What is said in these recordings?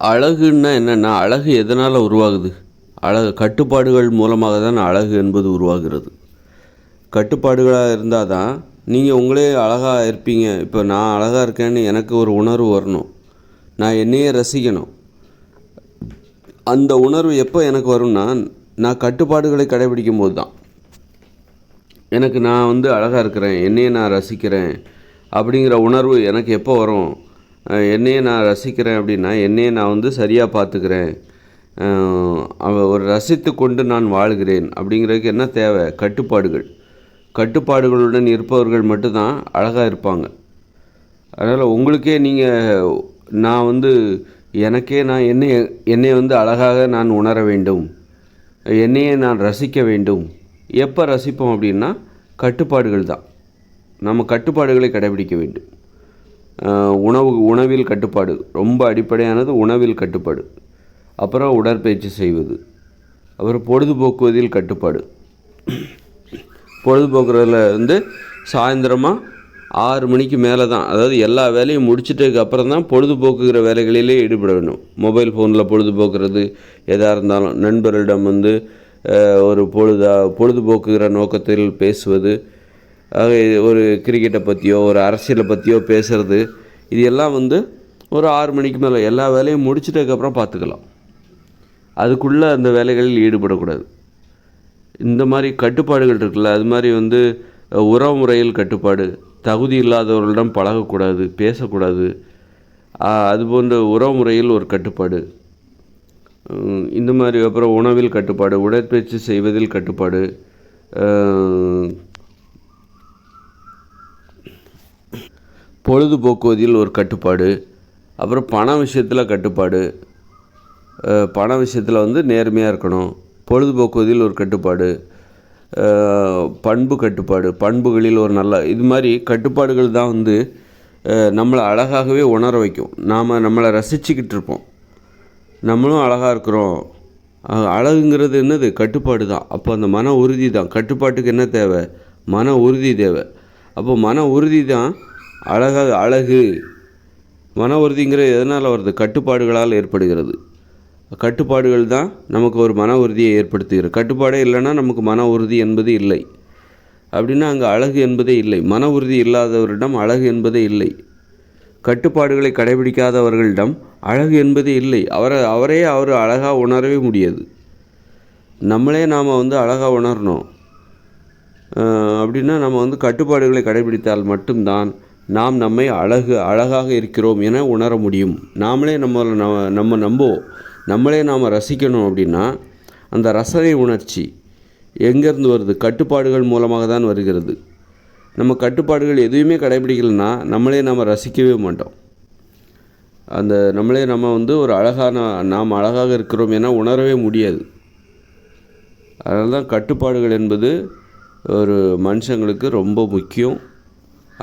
அழகுன்னா என்னென்னா அழகு எதனால் உருவாகுது? அழகு கட்டுப்பாடுகள் மூலமாக தான் அழகு என்பது உருவாகிறது. கட்டுப்பாடுகளாக இருந்தால் தான் நீங்கள் உங்களே அழகாக இருப்பீங்க. இப்போ நான் அழகாக இருக்கேன்னு எனக்கு ஒரு உணர்வு வரணும். நான் என்னையே ரசிக்கணும். அந்த உணர்வு எப்போ எனக்கு வரும்னா நான் கட்டுப்பாடுகளை கடைபிடிக்கும் போது தான் எனக்கு நான் வந்து அழகாக இருக்கிறேன் என்னையே நான் ரசிக்கிறேன் அப்படிங்கிற உணர்வு எனக்கு எப்போ வரும்? என்னையே நான் ரசிக்கிறேன் அப்படின்னா என்னையே நான் வந்து சரியாக பார்த்துக்கிறேன். அவ- ஒரு ரசித்து கொண்டு நான் வாழ்கிறேன் அப்படிங்கிறதுக்கு என்ன தேவை? கட்டுப்பாடுகள். கட்டுப்பாடுகளுடன் இருப்பவர்கள் மட்டும்தான் அழகாக இருப்பாங்க. அதனால் உங்களுக்கே நீங்கள் நான் வந்து எனக்கே நான் என்னை என்னை வந்து அழகாக நான் உணர வேண்டும். என்னையே நான் ரசிக்க வேண்டும். எப்போ ரசிப்போம் அப்படின்னா கட்டுப்பாடுகள் தான். நம்ம கட்டுப்பாடுகளை கடைபிடிக்க வேண்டும். உணவு உணவில் கட்டுப்பாடு. ரொம்ப அடிப்படையானது உணவில் கட்டுப்பாடு. அப்புறம் உடற்பயிற்சி செய்வது. அப்புறம் பொழுதுபோக்குவதில் கட்டுப்பாடு. பொழுதுபோக்குறதுல வந்து சாயந்தரமாக ஆறு மணிக்கு மேலே தான் அதாவது எல்லா வேலையும் முடிச்சிட்டதுக்கு அப்புறம் தான் பொழுதுபோக்குகிற வேலைகளிலே ஈடுபட வேண்டும். மொபைல் ஃபோனில் பொழுதுபோக்குறது எதாக இருந்தாலும் நண்பர்களிடம் வந்து ஒரு பொழுதா பொழுதுபோக்குகிற நோக்கத்தில் பேசுவது ஒரு கிரிக்கெட்டை பற்றியோ ஒரு அரசியலை பற்றியோ பேசுகிறது இது எல்லாம் வந்து ஒரு ஆறு மணிக்கு மேலே எல்லா வேலையும் முடிச்சிட்டதுக்கப்புறம் பார்த்துக்கலாம். அதுக்குள்ளே அந்த வேலைகளில் ஈடுபடக்கூடாது. இந்த மாதிரி கட்டுப்பாடுகள் இருக்குல்ல அது மாதிரி வந்து உறவுமுறையில் கட்டுப்பாடு தகுதி இல்லாதவர்களிடம் பழகக்கூடாது பேசக்கூடாது. அது போன்ற உறவுமுறையில் ஒரு கட்டுப்பாடு. இந்த மாதிரி அப்புறம் உணவில் கட்டுப்பாடு உடற்பயிற்சி செய்வதில் கட்டுப்பாடு பொழுதுபோக்குவதில் ஒரு கட்டுப்பாடு அப்புறம் பண விஷயத்தில் கட்டுப்பாடு பண விஷயத்தில் வந்து நேர்மையாக இருக்கணும். பொழுதுபோக்குவதில் ஒரு கட்டுப்பாடு பண்பு கட்டுப்பாடு பண்புகளில் ஒரு நல்ல இது மாதிரி கட்டுப்பாடுகள் தான் வந்து நம்மளை அழகாகவே உணர வைக்கும். நாம் நம்மளை ரசிச்சுக்கிட்டு இருப்போம். நம்மளும் அழகாக இருக்கிறோம். அழகுங்கிறது என்னது? கட்டுப்பாடு தான். அப்போ அந்த மன உறுதி தான். கட்டுப்பாட்டுக்கு என்ன தேவை? மன உறுதி தேவை. அப்போ மன உறுதி தான் அழகாக அழகு. மன உறுதிங்கிறது எதனால் வருது? கட்டுப்பாடுகளால் ஏற்படுகிறது. கட்டுப்பாடுகள் தான் நமக்கு ஒரு மன உறுதியை ஏற்படுத்துகிறது கட்டுப்பாடே இல்லைன்னா நமக்கு மன உறுதி என்பது இல்லை. அப்படின்னா அங்கே அழகு என்பதே இல்லை. மன உறுதி இல்லாதவரிடம் அழகு என்பதே இல்லை. கட்டுப்பாடுகளை கடைபிடிக்காதவர்களிடம் அழகு என்பதே இல்லை. அவரை அவரே அவர் அழகாக உணரவே முடியாது. நம்மளே நாம் வந்து அழகாக உணரணும். அப்படின்னா நம்ம வந்து கட்டுப்பாடுகளை கடைபிடித்தால் மட்டும்தான் நாம் நம்மை அழகு அழகாக இருக்கிறோம் என உணர முடியும். நாமளே நம்ம நம்ம நம்ம நம்புவோம் நம்மளே நாம் ரசிக்கணும் அப்படின்னா அந்த ரசனை உணர்ச்சி எங்கேருந்து வருது? கட்டுப்பாடுகள் மூலமாக தான் வருகிறது. நம்ம கட்டுப்பாடுகள் எதுவுமே கடைபிடிக்கலைன்னா நம்மளே நாம் ரசிக்கவே மாட்டோம். அந்த நம்மளே நம்ம வந்து ஒரு அழகான நாம் அழகாக இருக்கிறோம் என உணரவே முடியாது. அதனால தான் கட்டுப்பாடுகள் என்பது ஒரு மனுஷங்களுக்கு ரொம்ப முக்கியம்.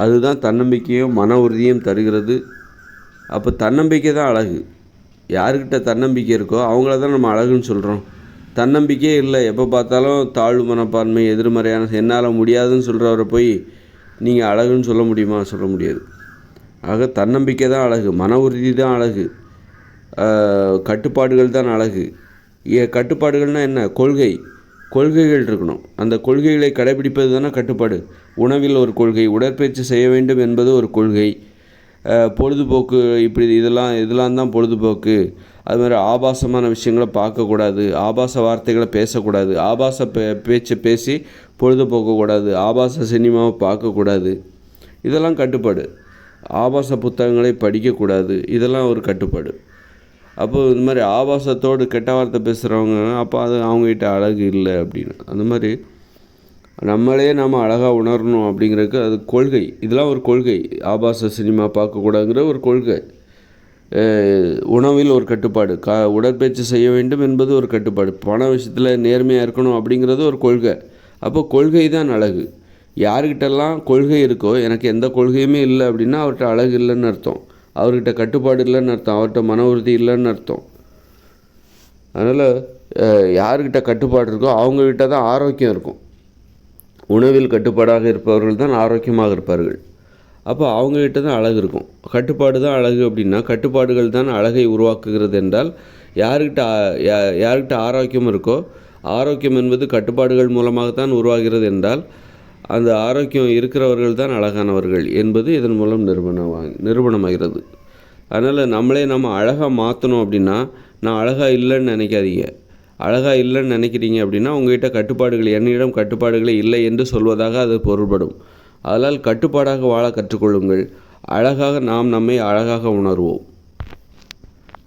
அதுதான் தன்னம்பிக்கையும் மன உறுதியும் தருகிறது. அப்போ தன்னம்பிக்கை தான் அழகு. யாருக்கிட்ட தன்னம்பிக்கை இருக்கோ அவங்கள தான் நம்ம அழகுன்னு சொல்கிறோம் தன்னம்பிக்கையே இல்லை. எப்போ பார்த்தாலும் தாழ்வு மனப்பான்மை எதிர்மறையான என்னால் முடியாதுன்னு சொல்கிறவரை போய் நீங்கள் அழகுன்னு சொல்ல முடியுமா? சொல்ல முடியாது. ஆக தன்னம்பிக்கை தான் அழகு. மன உறுதி தான் அழகு. கட்டுப்பாடுகள் தான் அழகு. ஏ- கட்டுப்பாடுகள்னால் என்ன? கொள்கை. கொள்கைகள் இருக்கணும். அந்த கொள்கைகளை கடைபிடிப்பது தானே கட்டுப்பாடு. உணவில் ஒரு கொள்கை உடற்பயிற்சி செய்ய வேண்டும் என்பது ஒரு கொள்கை. பொழுதுபோக்கு இப்படி இதெல்லாம் இதெல்லாம் தான் பொழுதுபோக்கு. அது மாதிரி ஆபாசமான விஷயங்களை பார்க்கக்கூடாது. ஆபாச வார்த்தைகளை பேசக்கூடாது. ஆபாச பே பேச்சு பேசி பொழுதுபோக்கக்கூடாது ஆபாச சினிமாவை பார்க்கக்கூடாது. இதெல்லாம் கட்டுப்பாடு. ஆபாச புத்தகங்களை படிக்கக்கூடாது இதெல்லாம் ஒரு கட்டுப்பாடு. அப்போது இந்த மாதிரி ஆபாசத்தோடு கெட்ட வார்த்தை பேசுகிறவங்க அப்போ அது அவங்ககிட்ட அழகு இல்லை அப்படின்னு. அந்த மாதிரி நம்மளே நம்ம அழகாக உணரணும் அப்படிங்கிறதுக்கு அது கொள்கை. இதெல்லாம் ஒரு கொள்கை. ஆபாச சினிமா பார்க்கக்கூடாதுங்கிற ஒரு கொள்கை. உணவில் ஒரு கட்டுப்பாடு. கா உடற்பயிற்சி செய்ய வேண்டும் என்பது ஒரு கட்டுப்பாடு. பண விஷயத்தில் நேர்மையாக இருக்கணும் அப்படிங்கிறது ஒரு கொள்கை. அப்போ கொள்கை தான் அழகு. யாருக்கிட்டெல்லாம் கொள்கை இருக்கோ எனக்கு எந்த கொள்கையுமே இல்லை அப்படின்னா அவர்கிட்ட அழகு இல்லைன்னு அர்த்தம். அவர்கிட்ட கட்டுப்பாடு இல்லைன்னு அர்த்தம். அவர்கிட்ட மன உறுதி இல்லைன்னு அர்த்தம். அதனால் யாருக்கிட்ட கட்டுப்பாடு இருக்கோ அவங்கக்கிட்ட தான் ஆரோக்கியம் இருக்கும். உணவில் கட்டுப்பாடாக இருப்பவர்கள் தான் ஆரோக்கியமாக இருப்பார்கள். அப்போ அவங்ககிட்ட தான் அழகு இருக்கும். கட்டுப்பாடு தான் அழகு அப்படின்னா கட்டுப்பாடுகள் தான் அழகை உருவாக்குகிறது என்றால் யாருக்கிட்ட யா- யாருக்கிட்ட ஆரோக்கியம் இருக்கோ ஆரோக்கியம் என்பது கட்டுப்பாடுகள் மூலமாகத்தான் உருவாகிறது என்றால் அந்த ஆரோக்கியம் இருக்கிறவர்கள் தான் அழகானவர்கள் என்பது இதன் மூலம் நிரூபணமாக நிரூபணமாகிறது. அதனால் நம்மளே நம்ம அழகாக மாற்றணும் அப்படின்னா நான் அழகாக இல்லைன்னு நினைக்காதீங்க. அழகாக இல்லைன்னு நினைக்கிறீங்க அப்படின்னா உங்ககிட்ட கட்டுப்பாடுகள் என்னிடம் கட்டுப்பாடுகளே இல்லை என்று சொல்வதாக அது பொருள்படும். அதனால் கட்டுப்பாடாக வாழ கற்றுக்கொள்ளுங்கள். அழகாக நாம் நம்மை அழகாக உணர்வோம்.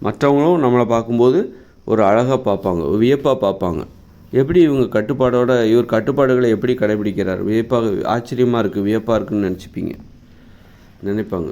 மற்றவங்களும் நம்மளை பார்க்கும்போது ஒரு அழகாக பார்ப்பாங்க வியப்பாக பார்ப்பாங்க. எப்படி இவங்க கட்டுப்பாடோட இவர் கட்டுப்பாடுகளை எப்படி கடைபிடிக்கிறார்? வியப்பாக ஆச்சரியமாக இருக்குது வியப்பாக இருக்குதுன்னு நினச்சிப்பீங்க. நினைப்பாங்க.